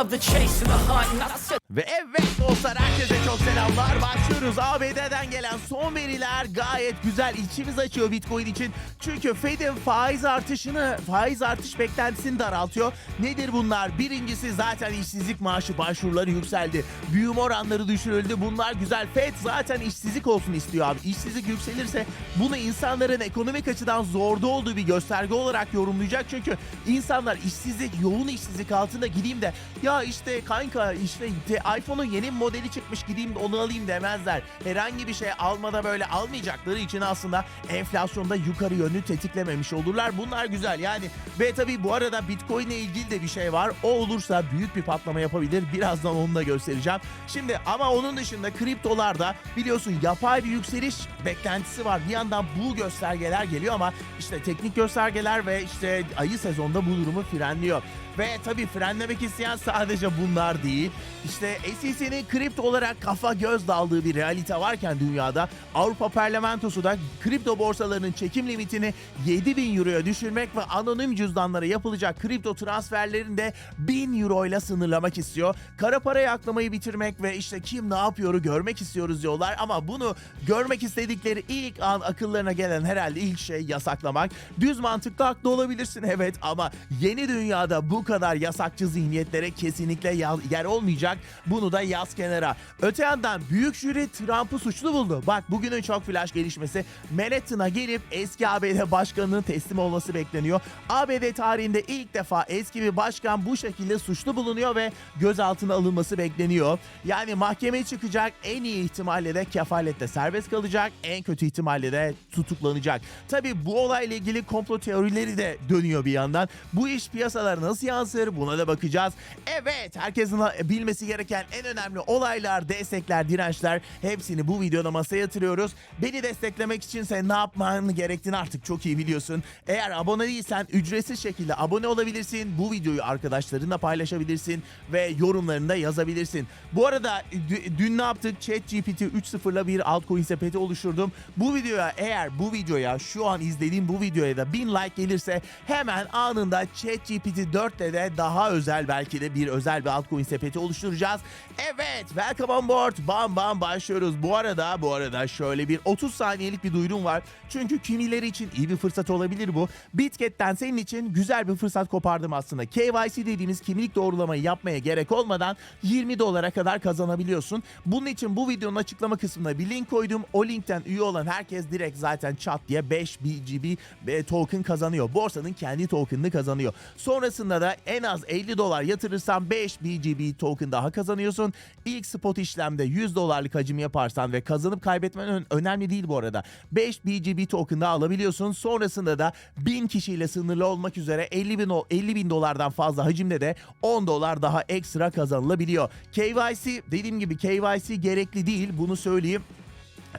love the chase and the hunt. And I said, Ve evet dostlar herkese çok selamlar. Başlıyoruz. ABD'den gelen son veriler gayet güzel. içimiz açıyor Bitcoin için. Çünkü Fed'in faiz artışını, faiz artış beklentisini daraltıyor. Nedir bunlar? Birincisi zaten işsizlik maaşı başvuruları yükseldi. Büyüme oranları düşürüldü. Bunlar güzel. Fed zaten işsizlik olsun istiyor abi. İşsizlik yükselirse bunu insanların ekonomik açıdan zorda olduğu bir gösterge olarak yorumlayacak. Çünkü insanlar işsizlik, yoğun işsizlik altında gideyim de ya işte kanka işte iPhone'un yeni modeli çıkmış gideyim de onu alayım demezler. Herhangi bir şey almada böyle almayacakları için aslında enflasyonda yukarı yönlü tetiklememiş olurlar. Bunlar güzel yani ve tabii bu arada Bitcoin ile ilgili de bir şey var. O olursa büyük bir patlama yapabilir. Birazdan onu da göstereceğim. Şimdi ama onun dışında kriptolarda biliyorsun yapay bir yükseliş beklentisi var. Bir yandan bu göstergeler geliyor ama işte teknik göstergeler ve işte ayı sezonda bu durumu frenliyor. Ve tabii frenlemek isteyen sadece bunlar değil. İşte SEC'nin kripto olarak kafa göz daldığı bir realite varken dünyada Avrupa Parlamentosu da kripto borsalarının çekim limitini 7000 euroya düşürmek ve anonim cüzdanlara yapılacak kripto transferlerini de 1000 euro ile sınırlamak istiyor. Kara parayı aklamayı bitirmek ve işte kim ne yapıyoru görmek istiyoruz diyorlar ama bunu görmek istedikleri ilk an akıllarına gelen herhalde ilk şey yasaklamak. Düz mantıklı haklı olabilirsin evet ama yeni dünyada bu kadar yasakçı zihniyetlere kesinlikle yer olmayacak. Bunu da yaz kenara. Öte yandan büyük jüri Trump'ı suçlu buldu. Bak bugünün çok flash gelişmesi Manhattan'a gelip eski ABD başkanının teslim olması bekleniyor. ABD tarihinde ilk defa eski bir başkan bu şekilde suçlu bulunuyor ve gözaltına alınması bekleniyor. Yani mahkemeye çıkacak en iyi ihtimalle de kefalette serbest kalacak. En kötü ihtimalle de tutuklanacak. Tabi bu olayla ilgili komplo teorileri de dönüyor bir yandan. Bu iş piyasalara nasıl yansır buna da bakacağız. Evet herkesin bilmesi gereken en önemli olaylar, destekler, dirençler hepsini bu videoda masaya yatırıyoruz. Beni desteklemek içinse ne yapman gerektiğini artık çok iyi biliyorsun. Eğer abone değilsen ücretsiz şekilde abone olabilirsin. Bu videoyu arkadaşlarınla paylaşabilirsin ve yorumlarını da yazabilirsin. Bu arada dü- dün ne yaptık? ChatGPT 3.0'la bir altcoin sepeti oluşturdum. Bu videoya eğer bu videoya şu an izlediğim bu videoya da 1000 like gelirse hemen anında ChatGPT 4'te de daha özel belki de bir özel bir altcoin sepeti oluşturacağız. Evet, welcome on board. Bam bam başlıyoruz. Bu arada bu arada şöyle bir 30 saniyelik bir duyurum var. Çünkü kimileri için iyi bir fırsat olabilir bu. Bitget'ten senin için güzel bir fırsat kopardım aslında. KYC dediğimiz kimlik doğrulamayı yapmaya gerek olmadan 20 dolara kadar kazanabiliyorsun. Bunun için bu videonun açıklama kısmına bir link koydum. O linkten üye olan herkes direkt zaten chat diye 5 BGB e, token kazanıyor. Borsanın kendi tokenını kazanıyor. Sonrasında da en az 50 dolar yatırırsan 5 BGB token daha kazanıyorsun. İlk spot işlemde 100 dolarlık hacim yaparsan ve kazanıp kaybetmen ön- önemli değil bu arada. 5 BGB token daha alabiliyorsun. Sonrasında da 1000 kişiyle sınırlı olmak üzere 50 bin, o- 50 bin dolardan fazla hacimde de 10 dolar daha ekstra kazanılabiliyor. KYC dediğim gibi KYC gerekli değil bunu söyleyeyim.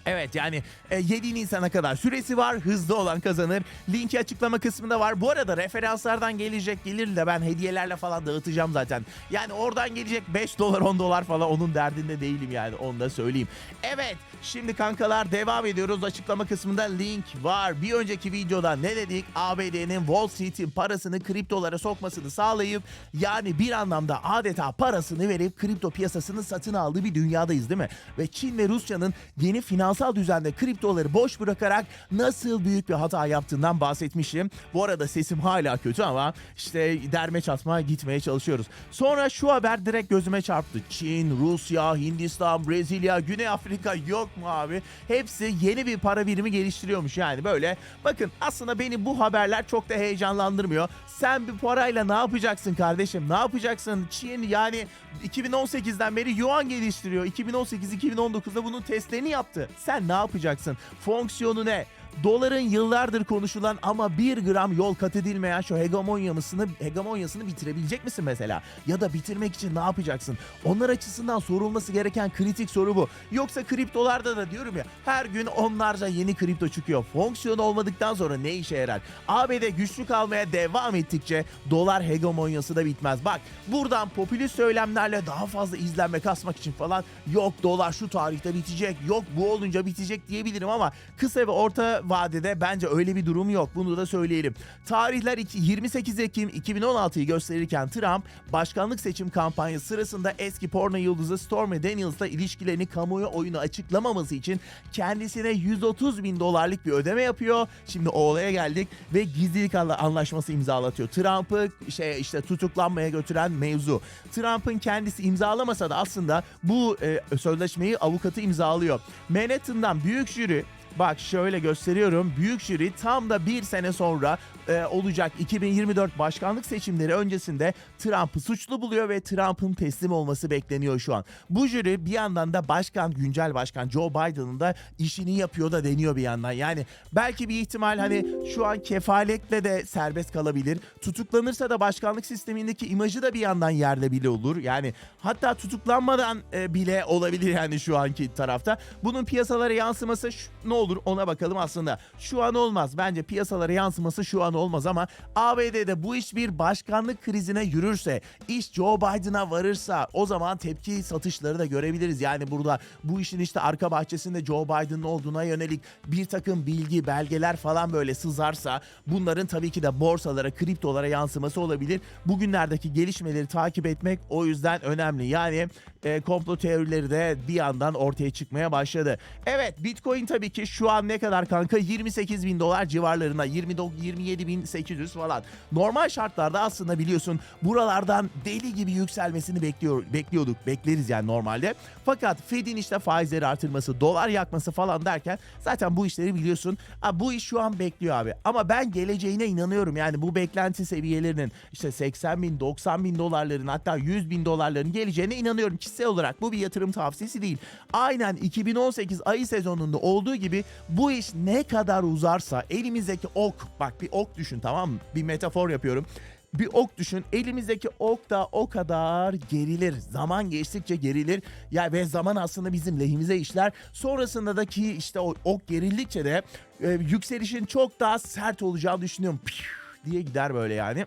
Evet yani e, 7 Nisan'a kadar süresi var. Hızlı olan kazanır. Linki açıklama kısmında var. Bu arada referanslardan gelecek gelir de ben hediyelerle falan dağıtacağım zaten. Yani oradan gelecek 5 dolar 10 dolar falan onun derdinde değilim yani onu da söyleyeyim. Evet şimdi kankalar devam ediyoruz. Açıklama kısmında link var. Bir önceki videoda ne dedik? ABD'nin Wall Street'in parasını kriptolara sokmasını sağlayıp yani bir anlamda adeta parasını verip kripto piyasasını satın aldığı bir dünyadayız değil mi? Ve Çin ve Rusya'nın yeni finansal düzende kriptoları boş bırakarak nasıl büyük bir hata yaptığından bahsetmişim. Bu arada sesim hala kötü ama işte derme çatma gitmeye çalışıyoruz. Sonra şu haber direkt gözüme çarptı. Çin, Rusya, Hindistan, Brezilya, Güney Afrika yok mu abi? Hepsi yeni bir para birimi geliştiriyormuş yani böyle. Bakın aslında beni bu haberler çok da heyecanlandırmıyor. Sen bir parayla ne yapacaksın kardeşim? Ne yapacaksın? Çin yani 2018'den beri yuan geliştiriyor. 2018-2019'da bunun testlerini yaptı. Sen ne yapacaksın? Fonksiyonu ne? Doların yıllardır konuşulan ama bir gram yol kat edilmeyen şu hegemonyasını, hegemonyasını bitirebilecek misin mesela? Ya da bitirmek için ne yapacaksın? Onlar açısından sorulması gereken kritik soru bu. Yoksa kriptolarda da diyorum ya her gün onlarca yeni kripto çıkıyor. Fonksiyon olmadıktan sonra ne işe yarar? ABD güçlü kalmaya devam ettikçe dolar hegemonyası da bitmez. Bak buradan popülist söylemlerle daha fazla izlenme kasmak için falan yok dolar şu tarihte bitecek, yok bu olunca bitecek diyebilirim ama kısa ve orta vadede bence öyle bir durum yok. Bunu da söyleyelim. Tarihler iki- 28 Ekim 2016'yı gösterirken Trump başkanlık seçim kampanyası sırasında eski porno yıldızı Stormy Daniels'la ilişkilerini kamuoyu oyunu açıklamaması için kendisine 130 bin dolarlık bir ödeme yapıyor. Şimdi o olaya geldik ve gizlilik anla- anlaşması imzalatıyor. Trump'ı şey işte tutuklanmaya götüren mevzu. Trump'ın kendisi imzalamasa da aslında bu e, sözleşmeyi avukatı imzalıyor. Manhattan'dan büyük jüri Bak şöyle gösteriyorum. Büyük jüri tam da bir sene sonra e, olacak 2024 başkanlık seçimleri öncesinde Trump'ı suçlu buluyor ve Trump'ın teslim olması bekleniyor şu an. Bu jüri bir yandan da başkan, güncel başkan Joe Biden'ın da işini yapıyor da deniyor bir yandan. Yani belki bir ihtimal hani şu an kefaletle de serbest kalabilir. Tutuklanırsa da başkanlık sistemindeki imajı da bir yandan yerde bile olur. Yani hatta tutuklanmadan e, bile olabilir yani şu anki tarafta. Bunun piyasalara yansıması şu- ne olur ona bakalım aslında. Şu an olmaz. Bence piyasalara yansıması şu an olmaz ama ABD'de bu iş bir başkanlık krizine yürürse, iş Joe Biden'a varırsa o zaman tepki satışları da görebiliriz. Yani burada bu işin işte arka bahçesinde Joe Biden'ın olduğuna yönelik bir takım bilgi, belgeler falan böyle sızarsa bunların tabii ki de borsalara, kriptolara yansıması olabilir. Bugünlerdeki gelişmeleri takip etmek o yüzden önemli. Yani e, komplo teorileri de bir yandan ortaya çıkmaya başladı. Evet Bitcoin tabii ki şu an ne kadar kanka 28 bin dolar civarlarında 27 bin 800 falan. Normal şartlarda aslında biliyorsun buralardan deli gibi yükselmesini bekliyor, bekliyorduk. Bekleriz yani normalde. Fakat Fed'in işte faizleri artırması, dolar yakması falan derken zaten bu işleri biliyorsun. Ha, bu iş şu an bekliyor abi. Ama ben geleceğine inanıyorum. Yani bu beklenti seviyelerinin işte 80 bin, 90 bin dolarların hatta 100 bin dolarların geleceğine inanıyorum. Kişisel olarak bu bir yatırım tavsiyesi değil. Aynen 2018 ayı sezonunda olduğu gibi bu iş ne kadar uzarsa elimizdeki ok, bak bir ok düşün tamam mı? Bir metafor yapıyorum. Bir ok düşün. Elimizdeki ok da o kadar gerilir. Zaman geçtikçe gerilir. Ya ve zaman aslında bizim lehimize işler. Sonrasında da ki işte o ok gerildikçe de e, yükselişin çok daha sert olacağını düşünüyorum. Piu diye gider böyle yani.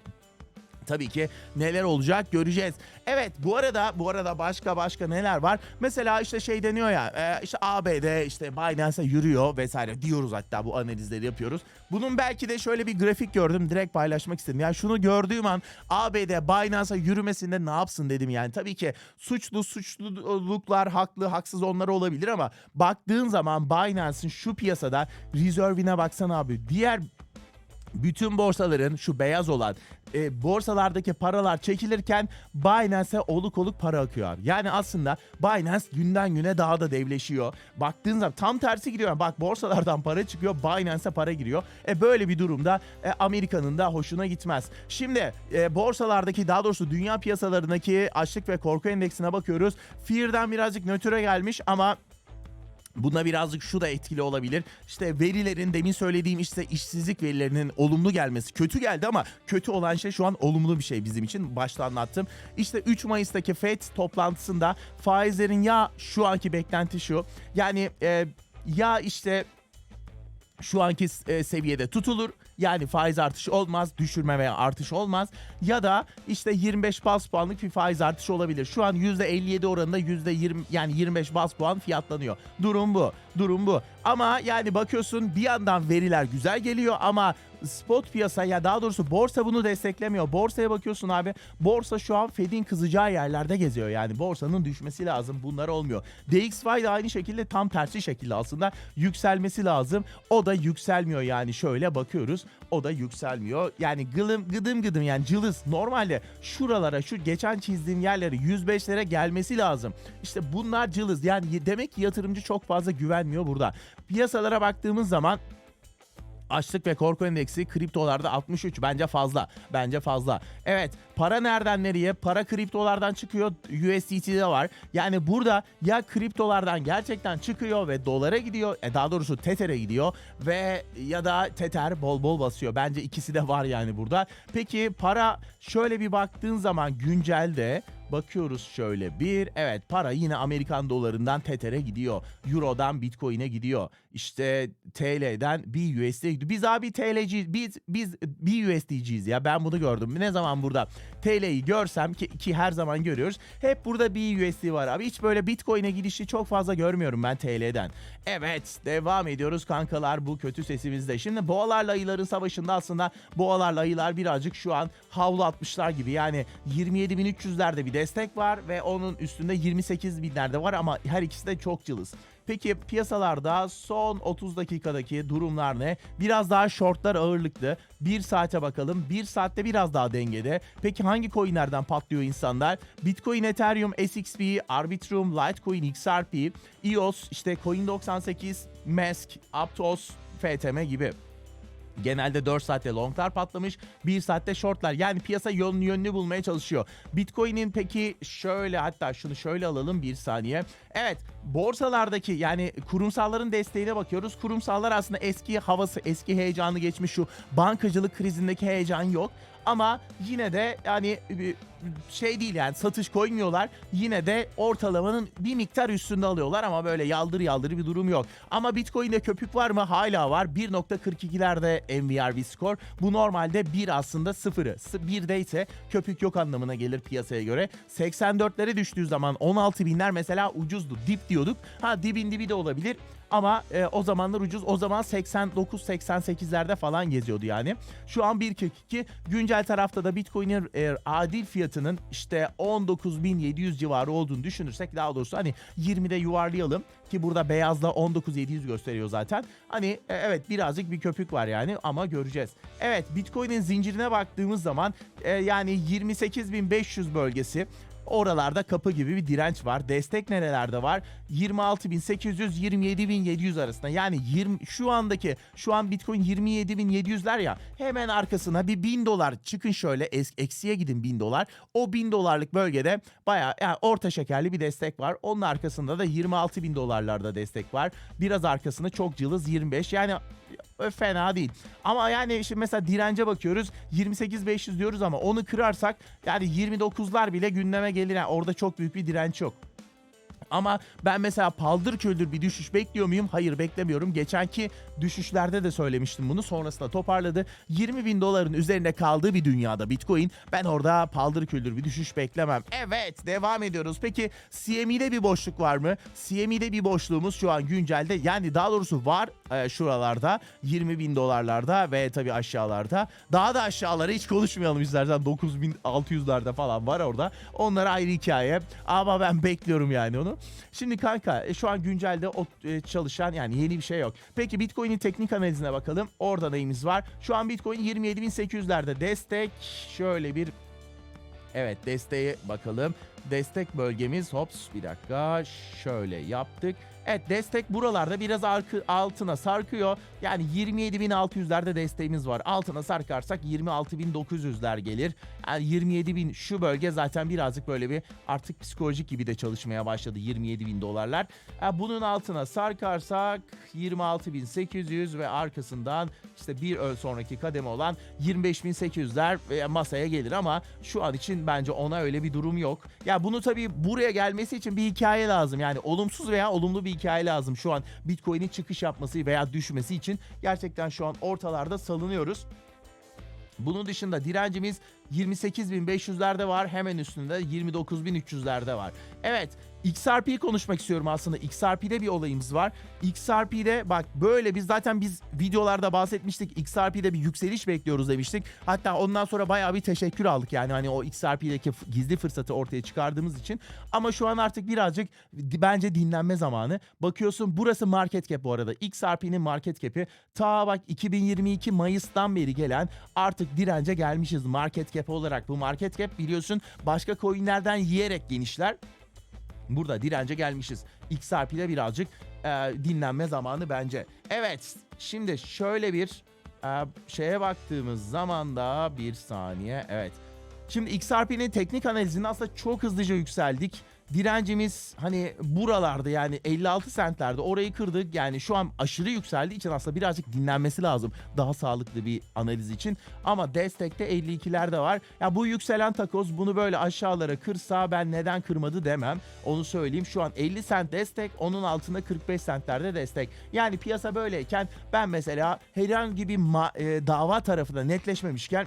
Tabii ki neler olacak göreceğiz. Evet bu arada bu arada başka başka neler var? Mesela işte şey deniyor ya e, işte ABD işte Binance'e yürüyor vesaire diyoruz hatta bu analizleri yapıyoruz. Bunun belki de şöyle bir grafik gördüm direkt paylaşmak istedim. Yani şunu gördüğüm an ABD Binance'a yürümesinde ne yapsın dedim yani. Tabii ki suçlu suçluluklar haklı haksız onlar olabilir ama baktığın zaman Binance'ın şu piyasada rezervine baksana abi. Diğer bütün borsaların şu beyaz olan e, borsalardaki paralar çekilirken Binance'e oluk oluk para akıyor. Yani aslında Binance günden güne daha da devleşiyor. Baktığın zaman tam tersi gidiyor. Bak borsalardan para çıkıyor, Binance'e para giriyor. E böyle bir durumda e, Amerika'nın da hoşuna gitmez. Şimdi e, borsalardaki daha doğrusu dünya piyasalarındaki açlık ve korku endeksine bakıyoruz. Fear'dan birazcık nötre gelmiş ama Buna birazcık şu da etkili olabilir. İşte verilerin demin söylediğim işte işsizlik verilerinin olumlu gelmesi kötü geldi ama kötü olan şey şu an olumlu bir şey bizim için. Başta anlattım. İşte 3 Mayıs'taki FED toplantısında faizlerin ya şu anki beklenti şu. Yani e, ya işte şu anki e, seviyede tutulur. Yani faiz artışı olmaz, düşürme veya artış olmaz. Ya da işte 25 bas puanlık bir faiz artışı olabilir. Şu an %57 oranında %20 yani 25 bas puan fiyatlanıyor. Durum bu. Durum bu. Ama yani bakıyorsun bir yandan veriler güzel geliyor ama spot piyasa ya daha doğrusu borsa bunu desteklemiyor. Borsaya bakıyorsun abi. Borsa şu an Fed'in kızacağı yerlerde geziyor. Yani borsanın düşmesi lazım. Bunlar olmuyor. DXY de aynı şekilde tam tersi şekilde aslında yükselmesi lazım. O da yükselmiyor yani şöyle bakıyoruz. O da yükselmiyor. Yani gılım gıdım gıdım yani cılız. Normalde şuralara şu geçen çizdiğim yerlere 105'lere gelmesi lazım. İşte bunlar cılız. Yani demek ki yatırımcı çok fazla güvenmiyor burada. Piyasalara baktığımız zaman Açlık ve korku endeksi kriptolarda 63 bence fazla. Bence fazla. Evet para nereden nereye? Para kriptolardan çıkıyor. USDT'de var. Yani burada ya kriptolardan gerçekten çıkıyor ve dolara gidiyor. E daha doğrusu Tether'e gidiyor ve ya da Tether bol bol basıyor. Bence ikisi de var yani burada. Peki para şöyle bir baktığın zaman güncelde Bakıyoruz şöyle bir. Evet para yine Amerikan dolarından Tether'e gidiyor. Euro'dan Bitcoin'e gidiyor. İşte TL'den BUSD'ye gidiyor. Biz abi TL'ci biz biz BUSD'ciyiz ya. Ben bunu gördüm. Ne zaman burada TL'yi görsem ki, ki her zaman görüyoruz. Hep burada BUSD var abi. Hiç böyle Bitcoin'e gidişi çok fazla görmüyorum ben TL'den. Evet devam ediyoruz kankalar bu kötü sesimizde. Şimdi boğalarla ayıların savaşında aslında boğalarla ayılar birazcık şu an havlu atmışlar gibi. Yani 27.300'lerde bir destek var ve onun üstünde 28.000'lerde var ama her ikisi de çok cılız. Peki piyasalarda son 30 dakikadaki durumlar ne? Biraz daha shortlar ağırlıklı. 1 saate bakalım. 1 saatte biraz daha dengede. Peki hangi coinlerden patlıyor insanlar? Bitcoin, Ethereum, SXP, Arbitrum, Litecoin, XRP, EOS, işte Coin98, Mask, Aptos, FTM gibi. Genelde 4 saatte longlar patlamış, 1 saatte shortlar. Yani piyasa yolunu yönünü bulmaya çalışıyor. Bitcoin'in peki şöyle hatta şunu şöyle alalım bir saniye. Evet borsalardaki yani kurumsalların desteğine bakıyoruz. Kurumsallar aslında eski havası, eski heyecanı geçmiş şu bankacılık krizindeki heyecan yok. Ama yine de yani şey değil yani satış koymuyorlar. Yine de ortalamanın bir miktar üstünde alıyorlar ama böyle yaldır yaldır bir durum yok. Ama Bitcoin'de köpük var mı? Hala var. 1.42'lerde MVRV skor. Bu normalde 1 aslında sıfırı. 1'de ise köpük yok anlamına gelir piyasaya göre. 84'lere düştüğü zaman 16 binler mesela ucuzdu. Dip diyorduk. Ha dibin dibi de olabilir. Ama e, o zamanlar ucuz. O zaman 89-88'lerde falan geziyordu yani. Şu an 1.42. Güncel tarafta da Bitcoin'in e, adil fiyatının işte 19.700 civarı olduğunu düşünürsek daha doğrusu hani 20'de yuvarlayalım ki burada beyazla 19.700 gösteriyor zaten. Hani e, evet birazcık bir köpük var yani ama göreceğiz. Evet Bitcoin'in zincirine baktığımız zaman e, yani 28.500 bölgesi Oralarda kapı gibi bir direnç var. Destek nerelerde var? 26.800 27.700 arasında. Yani 20 şu andaki şu an Bitcoin 27.700'ler ya. Hemen arkasına bir 1000 dolar çıkın şöyle es, eksiye gidin 1000 dolar. O 1000 dolarlık bölgede bayağı yani orta şekerli bir destek var. Onun arkasında da 26.000 dolarlarda destek var. Biraz arkasında çok cılız 25. Yani fena değil. Ama yani şimdi mesela dirence bakıyoruz 28.500 diyoruz ama onu kırarsak yani 29'lar bile gündeme gelir. Yani orada çok büyük bir direnç yok. Ama ben mesela paldır küldür bir düşüş bekliyor muyum? Hayır beklemiyorum. Geçenki düşüşlerde de söylemiştim bunu. Sonrasında toparladı. 20 bin doların üzerinde kaldığı bir dünyada Bitcoin. Ben orada paldır küldür bir düşüş beklemem. Evet devam ediyoruz. Peki CME'de bir boşluk var mı? CME'de bir boşluğumuz şu an güncelde. Yani daha doğrusu var e, şuralarda. 20 bin dolarlarda ve tabii aşağılarda. Daha da aşağıları hiç konuşmayalım istersen. 9600'lerde falan var orada. Onlar ayrı hikaye. Ama ben bekliyorum yani onu. Şimdi kanka e, şu an güncelde o e, çalışan yani yeni bir şey yok. Peki Bitcoin'in teknik analizine bakalım. Orada neyimiz var? Şu an Bitcoin 27.800'lerde destek. Şöyle bir Evet desteğe bakalım. Destek bölgemiz hops bir dakika şöyle yaptık. Evet destek buralarda biraz arkı, altına sarkıyor. Yani 27.600'lerde desteğimiz var. Altına sarkarsak 26.900'ler gelir. Yani 27.000 şu bölge zaten birazcık böyle bir artık psikolojik gibi de çalışmaya başladı 27.000 dolarlar. Yani bunun altına sarkarsak 26.800 ve arkasından işte bir sonraki kademe olan 25.800'ler masaya gelir ama şu an için bence ona öyle bir durum yok. Ya bunu tabii buraya gelmesi için bir hikaye lazım. Yani olumsuz veya olumlu bir hikaye lazım şu an Bitcoin'in çıkış yapması veya düşmesi için. Gerçekten şu an ortalarda salınıyoruz. Bunun dışında direncimiz 28.500'lerde var. Hemen üstünde 29.300'lerde var. Evet XRP'yi konuşmak istiyorum aslında. XRP'de bir olayımız var. XRP'de bak böyle biz zaten biz videolarda bahsetmiştik. XRP'de bir yükseliş bekliyoruz demiştik. Hatta ondan sonra bayağı bir teşekkür aldık yani hani o XRP'deki gizli fırsatı ortaya çıkardığımız için. Ama şu an artık birazcık bence dinlenme zamanı. Bakıyorsun burası market cap bu arada. XRP'nin market cap'i ta bak 2022 Mayıs'tan beri gelen artık dirence gelmişiz market cap olarak. Bu market cap biliyorsun başka coinlerden yiyerek genişler. Burada dirence gelmişiz. XRP ile birazcık e, dinlenme zamanı bence. Evet şimdi şöyle bir e, şeye baktığımız zaman da bir saniye evet. Şimdi XRP'nin teknik analizinde aslında çok hızlıca yükseldik. Direncimiz hani buralarda yani 56 sentlerde orayı kırdık. Yani şu an aşırı yükseldiği için aslında birazcık dinlenmesi lazım. Daha sağlıklı bir analiz için. Ama destekte 52'ler de var. Ya bu yükselen takoz bunu böyle aşağılara kırsa ben neden kırmadı demem. Onu söyleyeyim. Şu an 50 sent destek, onun altında 45 sentlerde destek. Yani piyasa böyleyken ben mesela herhangi bir e, dava tarafında netleşmemişken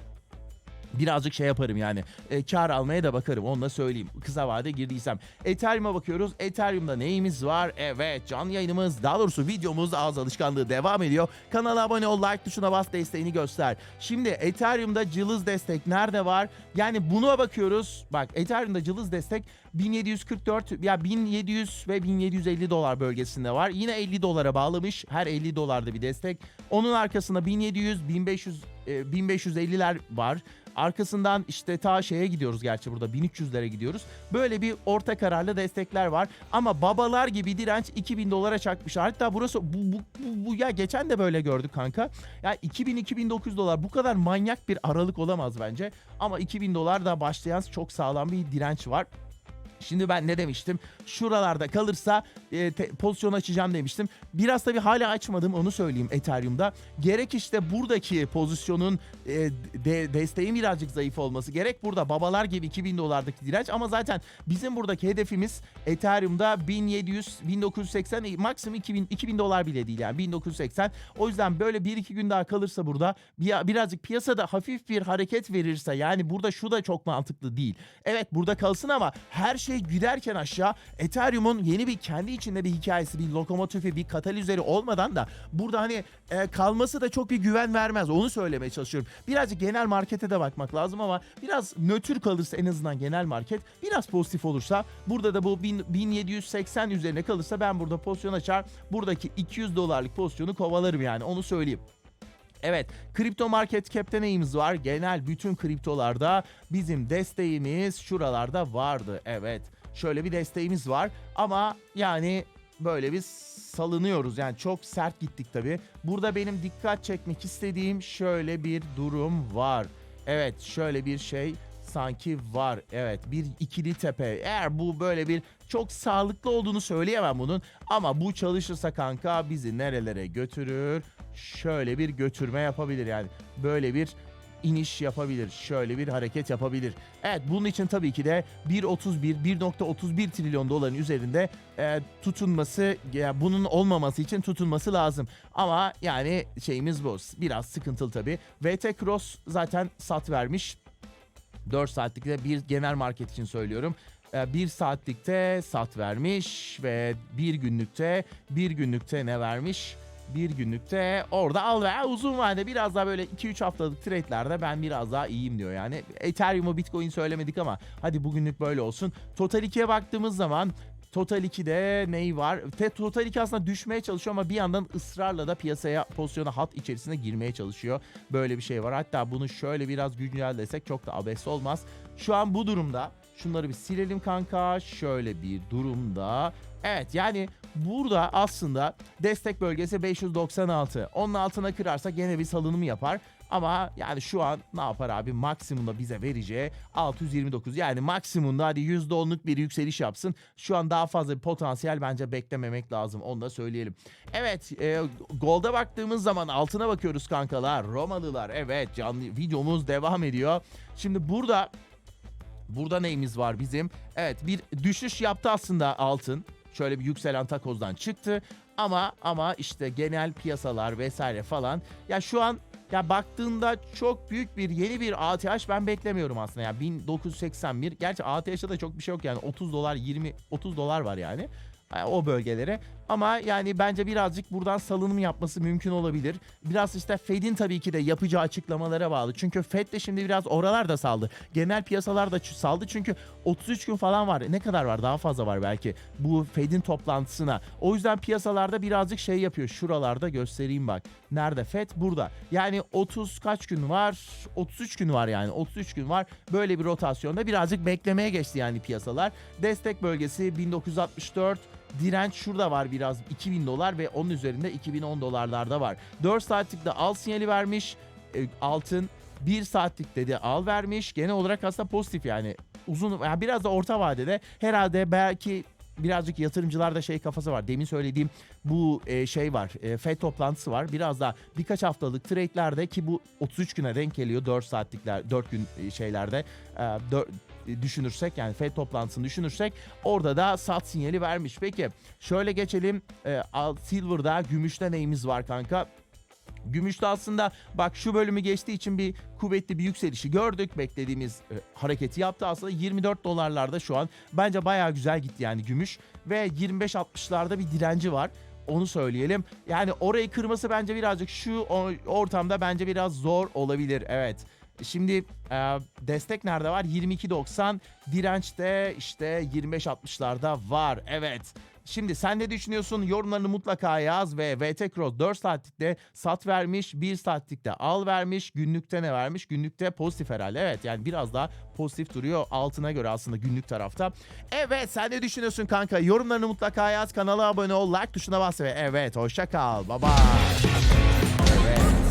birazcık şey yaparım yani. E, kar almaya da bakarım onu da söyleyeyim. Kısa vade girdiysem. Ethereum'a bakıyoruz. Ethereum'da neyimiz var? Evet canlı yayınımız daha doğrusu videomuz ağız alışkanlığı devam ediyor. Kanala abone ol, like tuşuna bas desteğini göster. Şimdi Ethereum'da cılız destek nerede var? Yani buna bakıyoruz. Bak Ethereum'da cılız destek 1744 ya 1700 ve 1750 dolar bölgesinde var. Yine 50 dolara bağlamış. Her 50 dolarda bir destek. Onun arkasında 1700, 1500 e, 1550'ler var. Arkasından işte ta şeye gidiyoruz gerçi burada 1300'lere gidiyoruz. Böyle bir orta kararlı destekler var. Ama babalar gibi direnç 2000 dolara çakmış. Hatta burası bu, bu, bu, bu ya geçen de böyle gördük kanka. Ya 2000-2009 dolar bu kadar manyak bir aralık olamaz bence. Ama 2000 dolar da başlayan çok sağlam bir direnç var. Şimdi ben ne demiştim? Şuralarda kalırsa e, te- pozisyon açacağım demiştim. Biraz tabii hala açmadım onu söyleyeyim Ethereum'da. Gerek işte buradaki pozisyonun e, de- desteğin birazcık zayıf olması. Gerek burada babalar gibi 2000 dolardaki direnç ama zaten bizim buradaki hedefimiz Ethereum'da 1700 1980 e, maksimum 2000 2000 dolar bile değil yani 1980. O yüzden böyle 1-2 gün daha kalırsa burada bir, birazcık piyasada hafif bir hareket verirse yani burada şu da çok mantıklı değil. Evet burada kalsın ama her şey giderken aşağı Ethereum'un yeni bir kendi içinde bir hikayesi, bir lokomotifi, bir katalizörü olmadan da burada hani e, kalması da çok bir güven vermez. Onu söylemeye çalışıyorum. Birazcık genel markete de bakmak lazım ama biraz nötr kalırsa en azından genel market biraz pozitif olursa burada da bu 1000 1780 üzerine kalırsa ben burada pozisyon açar. Buradaki 200 dolarlık pozisyonu kovalarım yani onu söyleyeyim. Evet, kripto market cap'te neyimiz var? Genel bütün kriptolarda bizim desteğimiz şuralarda vardı. Evet, şöyle bir desteğimiz var ama yani böyle bir salınıyoruz. Yani çok sert gittik tabii. Burada benim dikkat çekmek istediğim şöyle bir durum var. Evet, şöyle bir şey sanki var. Evet, bir ikili tepe. Eğer bu böyle bir çok sağlıklı olduğunu söyleyemem bunun ama bu çalışırsa kanka bizi nerelere götürür? Şöyle bir götürme yapabilir yani. Böyle bir iniş yapabilir. Şöyle bir hareket yapabilir. Evet bunun için tabii ki de 1.31 1.31 trilyon doların üzerinde e, tutunması ya bunun olmaması için tutunması lazım. Ama yani şeyimiz bu. Biraz sıkıntılı tabii. VT Cross zaten sat vermiş. 4 saatlikte bir genel market için söylüyorum. 1 saatlikte sat vermiş ve bir günlükte bir günlükte ne vermiş? Bir günlükte orada al ve uzun vade biraz daha böyle 2-3 haftalık trade'lerde ben biraz daha iyiyim diyor yani. Ethereum'u Bitcoin söylemedik ama hadi bugünlük böyle olsun. Total 2'ye baktığımız zaman Total 2'de ney var? Total 2 aslında düşmeye çalışıyor ama bir yandan ısrarla da piyasaya pozisyona hat içerisine girmeye çalışıyor. Böyle bir şey var. Hatta bunu şöyle biraz güncellesek çok da abes olmaz. Şu an bu durumda şunları bir silelim kanka. Şöyle bir durumda. Evet yani burada aslında destek bölgesi 596. Onun altına kırarsa gene bir salınım yapar. Ama yani şu an ne yapar abi? Maksimumda bize vereceği 629. Yani maksimumda hadi %10'luk bir yükseliş yapsın. Şu an daha fazla bir potansiyel bence beklememek lazım. Onu da söyleyelim. Evet e, Gold'a baktığımız zaman altına bakıyoruz kankalar. Romalılar evet canlı videomuz devam ediyor. Şimdi burada Burada neyimiz var bizim? Evet bir düşüş yaptı aslında altın. Şöyle bir yükselen takozdan çıktı. Ama ama işte genel piyasalar vesaire falan. Ya şu an ya baktığında çok büyük bir yeni bir ATH ben beklemiyorum aslında. Ya 1981. Gerçi ATH'da da çok bir şey yok yani 30 dolar 20 30 dolar var yani e, o bölgelere. Ama yani bence birazcık buradan salınım yapması mümkün olabilir. Biraz işte Fed'in tabii ki de yapacağı açıklamalara bağlı. Çünkü Fed de şimdi biraz oralar da saldı. Genel piyasalar da saldı çünkü 33 gün falan var. Ne kadar var? Daha fazla var belki. Bu Fed'in toplantısına. O yüzden piyasalarda birazcık şey yapıyor. Şuralarda göstereyim bak. Nerede? Fed burada. Yani 30 kaç gün var? 33 gün var yani. 33 gün var. Böyle bir rotasyonda birazcık beklemeye geçti yani piyasalar. Destek bölgesi 1964 Direnç şurada var biraz 2000 dolar ve onun üzerinde 2010 dolarlarda var. 4 saatlikte al sinyali vermiş. E, altın 1 saatlikte de al vermiş. Genel olarak aslında pozitif yani. uzun yani biraz da orta vadede herhalde belki birazcık yatırımcılarda şey kafası var. Demin söylediğim bu e, şey var. E, FED toplantısı var. Biraz da birkaç haftalık trade'lerde ki bu 33 güne denk geliyor. 4 saatlikler 4 gün e, şeylerde e, dör- e, düşünürsek yani FED toplantısını düşünürsek orada da sat sinyali vermiş. Peki şöyle geçelim. E, al- Silver'da gümüşte neyimiz var kanka? Gümüşte aslında bak şu bölümü geçtiği için bir kuvvetli bir yükselişi gördük. Beklediğimiz e, hareketi yaptı aslında 24 dolarlarda şu an. Bence bayağı güzel gitti yani gümüş ve 25-60'larda bir direnci var. Onu söyleyelim. Yani orayı kırması bence birazcık şu ortamda bence biraz zor olabilir. Evet. Şimdi e, destek nerede var? 22.90. Direnç de işte 25.60'larda var. Evet. Şimdi sen ne düşünüyorsun? Yorumlarını mutlaka yaz ve VT Cross 4 saatlikte sat vermiş, 1 saatlikte al vermiş, günlükte ne vermiş? Günlükte pozitif herhalde. Evet yani biraz daha pozitif duruyor altına göre aslında günlük tarafta. Evet sen ne düşünüyorsun kanka? Yorumlarını mutlaka yaz. Kanala abone ol, like tuşuna bas ve evet hoşça kal. Bye bye. Evet.